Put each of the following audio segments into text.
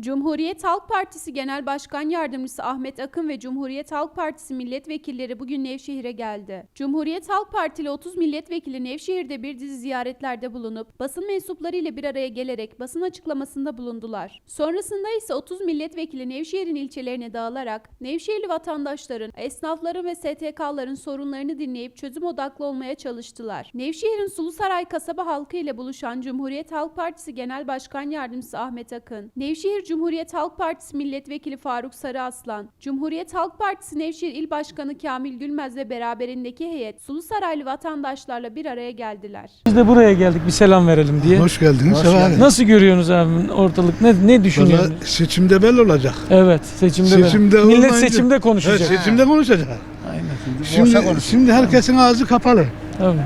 Cumhuriyet Halk Partisi Genel Başkan Yardımcısı Ahmet Akın ve Cumhuriyet Halk Partisi milletvekilleri bugün Nevşehir'e geldi. Cumhuriyet Halk Partili 30 milletvekili Nevşehir'de bir dizi ziyaretlerde bulunup basın mensupları ile bir araya gelerek basın açıklamasında bulundular. Sonrasında ise 30 milletvekili Nevşehir'in ilçelerine dağılarak Nevşehirli vatandaşların, esnafların ve STK'ların sorunlarını dinleyip çözüm odaklı olmaya çalıştılar. Nevşehir'in Sulusaray kasaba halkı ile buluşan Cumhuriyet Halk Partisi Genel Başkan Yardımcısı Ahmet Akın, Nevşehir Cumhuriyet Halk Partisi Milletvekili Faruk Sarıaslan, Cumhuriyet Halk Partisi Nevşehir İl Başkanı Kamil Gülmez ve beraberindeki heyet Sulusaraylı vatandaşlarla bir araya geldiler. Biz de buraya geldik bir selam verelim diye. Hoş geldiniz. Sefa Bey. Nasıl görüyorsunuz abi ortalık? Ne ne düşünüyorsunuz? Valla seçimde belli olacak. Evet, seçimde, Seçimde de. Millet olmayınca- seçimde konuşacak. Evet, seçimde konuşacak. Aynen. Şimdi, şimdi herkesin ağzı kapalı. Tabii.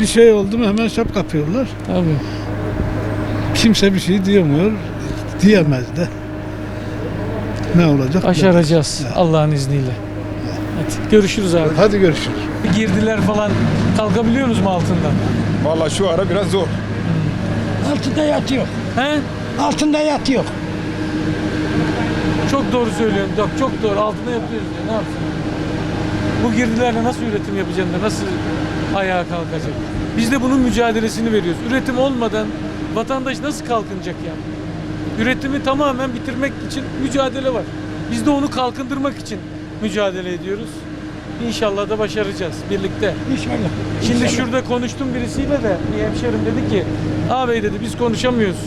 Bir şey oldu mu hemen şap kapıyorlar. Tabii. Kimse bir şey diyemiyor. Diyemez de. Ne olacak? Başaracağız Allah'ın izniyle. Hadi görüşürüz abi. Hadi görüşürüz. Girdiler falan kalkabiliyorsunuz mu altından? Vallahi şu ara biraz zor. Altında yatıyor. He? Altında yatıyor. Çok doğru söylüyorsun. Yok, çok doğru. Altında yapıyoruz diyor. Ne yapsın? Bu girdilerle nasıl üretim yapacaksın da nasıl ayağa kalkacak? Biz de bunun mücadelesini veriyoruz. Üretim olmadan vatandaş nasıl kalkınacak yani? Üretimi tamamen bitirmek için mücadele var. Biz de onu kalkındırmak için mücadele ediyoruz. İnşallah da başaracağız birlikte. İnşallah. Şimdi şurada konuştum birisiyle de bir hemşerim dedi ki ağabey dedi biz konuşamıyoruz.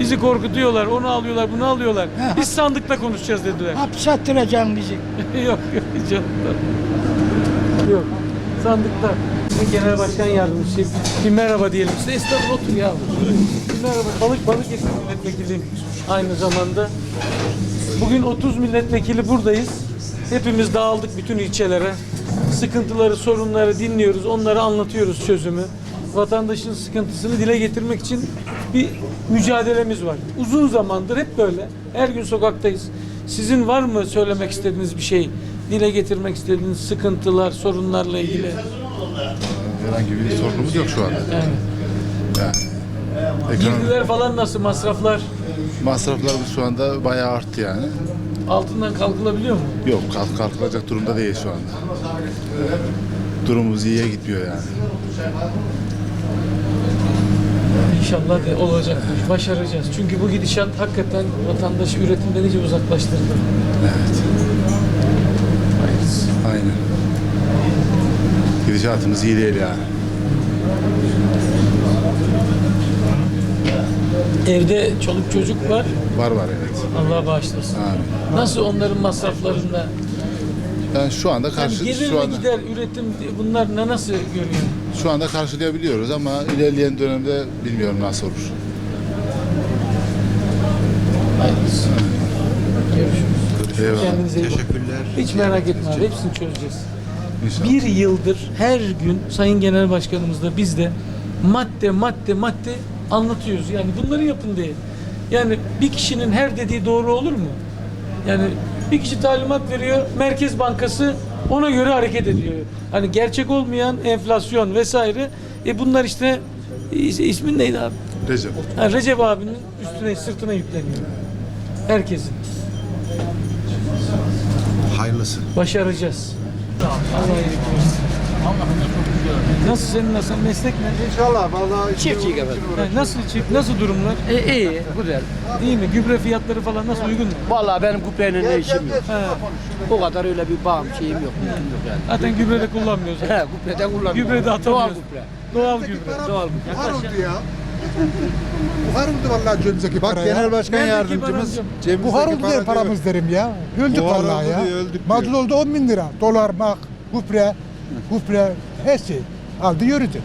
Bizi korkutuyorlar, onu alıyorlar, bunu alıyorlar. Ha. Biz sandıkta konuşacağız dediler. Hapse attıracaksın bizi. yok yok canım. Yok. Sandıkta. Sizin genel başkan yardımcısı. Bir merhaba diyelim size. Estağfurullah otur ya. Bir merhaba. Balık balık eski milletvekiliyim. Aynı zamanda. Bugün 30 milletvekili buradayız. Hepimiz dağıldık bütün ilçelere. Sıkıntıları, sorunları dinliyoruz. Onları anlatıyoruz çözümü. Vatandaşın sıkıntısını dile getirmek için bir mücadelemiz var. Uzun zamandır hep böyle. Her gün sokaktayız. Sizin var mı söylemek istediğiniz bir şey? Dile getirmek istediğiniz sıkıntılar, sorunlarla ilgili. Herhangi bir sorunumuz yok şu anda. Yani Ekonomi girdiler falan nasıl masraflar masraflarımız şu anda bayağı arttı yani. altından kalkılabiliyor mu? Yok kalk kalkılacak durumda değil şu anda. Durumumuz iyiye gitmiyor yani. İnşallah de olacak. Başaracağız. Çünkü bu gidişat hakikaten vatandaşı üretimden iyice uzaklaştırdı. Evet. Hayırlısı. Aynen. Gidişatımız iyi değil yani. Evde çoluk çocuk var. Var var evet. Allah bağışlasın. Amin. Nasıl onların masraflarında? Yani şu anda Yani karşı gelir şu anda gider üretim bunlar ne nasıl görüyor? şu anda karşılayabiliyoruz ama ilerleyen dönemde bilmiyorum nasıl olur. Hayırlısı. Görüşürüz. Eyvallah. Kendinize iyi bakın. Hiç merak etme abi. Hepsini çözeceğiz. İnşallah. Bir yıldır her gün Sayın Genel Başkanımız da biz de madde madde madde anlatıyoruz. Yani bunları yapın diye. Yani bir kişinin her dediği doğru olur mu? Yani bir kişi talimat veriyor, Merkez Bankası ona göre hareket ediyor. Hani gerçek olmayan enflasyon vesaire. E bunlar işte is- ismin neydi abi? Recep. Ha, Recep abinin üstüne sırtına yükleniyor. Herkesin. Hayırlısı. Başaracağız. Allah iyilik versin. Nasıl senin nasıl meslek ne? İnşallah vallahi Çiftçilik efendim. Ha, nasıl çift, nasıl durumlar? E, iyi, güzel. İyi mi? Gübre fiyatları falan nasıl uygun mu? Vallahi benim kupenin ne işim yok. Ha, O kadar öyle bir bağım şeyim yok. Yok yani. zaten gübre de kullanmıyoruz. He, kupleden kullanıyorum. Gübre de Doğal atamıyoruz. kuple. Doğal gübre. Doğal kuple. Buhar oldu ya. Buhar oldu vallahi cebimizdeki Bak para ya. genel başkan Nerede yardımcımız kibar cebimizdeki Buhar oldu diye paramız derim ya. Öldük Buhar vallahi oldu ya. diye öldük diyor. Mazlum oldu 10 bin lira. Dolar, mak, kupre, kupre, her şey. Aldı yürüdü.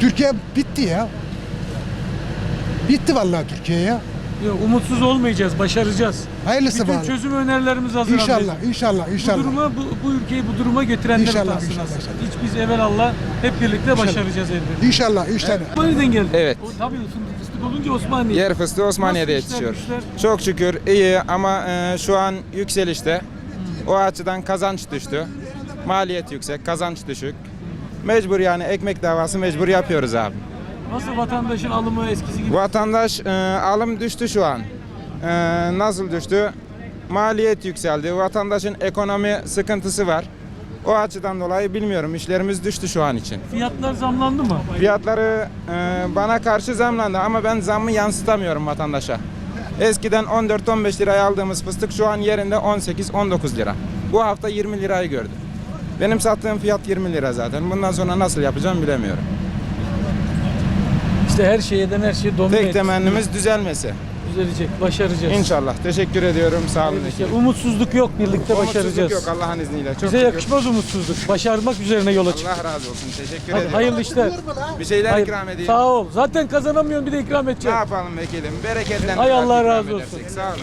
Türkiye bitti ya. Bitti vallahi Türkiye ya. Umutsuz olmayacağız, başaracağız. Hayırlısı Bütün var. çözüm önerilerimiz hazır. İnşallah, ablacığım. inşallah, Bu inşallah. duruma, bu, bu ülkeyi bu duruma götürenler İnşallah, utansın inşallah, aslında. inşallah. Hiç biz evvelallah hep birlikte başaracağız elbette. İnşallah, inşallah. Osmaniye'den geldi. Evet. O, tabii fındık fıstık olunca Osmaniye. Yer fıstığı Osmaniye'de Nasıl işler, yetişiyor. güçler? Çok şükür iyi ama e, şu an yükselişte. O açıdan kazanç düştü. Maliyet yüksek, kazanç düşük. Mecbur yani ekmek davası mecbur yapıyoruz abi. Nasıl vatandaşın alımı eskisi gibi? Vatandaş e, alım düştü şu an. e, nasıl düştü? Maliyet yükseldi. Vatandaşın ekonomi sıkıntısı var. O açıdan dolayı bilmiyorum. İşlerimiz düştü şu an için. Fiyatlar zamlandı mı? Fiyatları e, bana karşı zamlandı ama ben zammı yansıtamıyorum vatandaşa. Eskiden 14-15 liraya aldığımız fıstık şu an yerinde 18-19 lira. Bu hafta 20 lirayı gördü. Benim sattığım fiyat 20 lira zaten. Bundan sonra nasıl yapacağım bilemiyorum. İşte her şeyden her şey domine Tek etti. temennimiz düzelmesi. Düzelecek, başaracağız. İnşallah. Teşekkür ediyorum. Sağ olun. İşte umutsuzluk yok, birlikte Umutsuzluk başaracağız. yok Allah'ın izniyle. Çok Bize şükür. yakışmaz umutsuzluk. Başarmak üzerine yola çık. Allah razı olsun. Teşekkür Hadi ederim. hayırlı işler. Bir şeyler Hayır, ikram edeyim. Sağ ol. Zaten kazanamıyorsun bir de ikram Ne yapalım vekilim? Bereketlendir. Hay Allah razı edersek. olsun. Sağ olun.